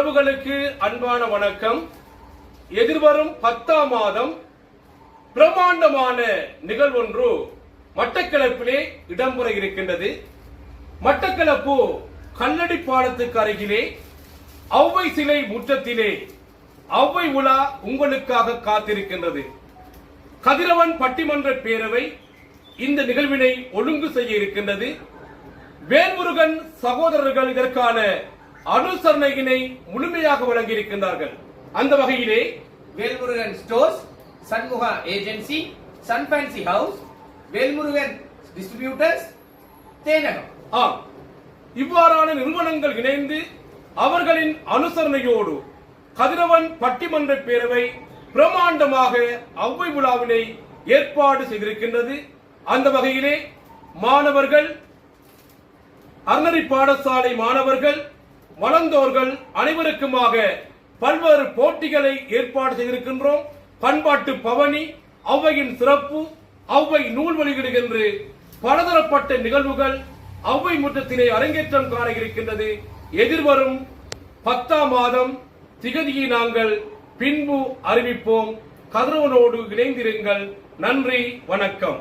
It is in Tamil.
உறவுகளுக்கு அன்பான வணக்கம். எதிர்வரும் பத்தாம் மாதம் பிரமாண்டமான நிகழ்வொன்று மட்டக்களப்பிலே இடம்பெற இருக்கின்றது. மட்டக்களப்பு கல்லடி பாலத்துக்கு அருகிலே ஔவை சிலை முற்றத்திலே ஔவை உலா உங்களுக்காக காத்திருக்கின்றது. கதிரவன் பட்டிமன்ற பேரவை இந்த நிகழ்வினை ஒழுங்கு செய்ய இருக்கின்றது. வேல்முருகன் சகோதரர்கள் இதற்கான அனுசரணையினை முழுமையாக வழங்கியிருக்கின்றார்கள். அந்த வகையிலே Velmurugan stores Shanmuga agency sun fancy house Velmurugan distributors தேனகம். ஆம். இவ்வாறான நிறுவனங்கள் இணைந்து அவர்களின் அனுசரணையோடு கதிரவன் பட்டிமன்ற பேரவை பிரமாண்டமாக ஔவை விழாவினை ஏற்பாடு செய்திருக்கின்றது. அந்த வகையிலே மாணவர்கள் அறநெறி பாடசாலை மாணவர்கள் வளர்ந்தோர்கள் அனைவருக்குமாக பல்வேறு போட்டிகளை ஏற்பாடு செய்திருக்கின்றோம். பண்பாட்டு பவனி அவ்வையின் சிறப்பு ஔவை நூல் வெளியிடுகின்ற பலதரப்பட்ட நிகழ்வுகள் அவ்வை முற்றத்தினை அரங்கேற்றம் காண இருக்கின்றது. எதிர்வரும் பத்தாம் மாதம் திகதியை நாங்கள் பின்பு அறிவிப்போம். கதிரவனோடு இணைந்திருங்கள். நன்றி வணக்கம்.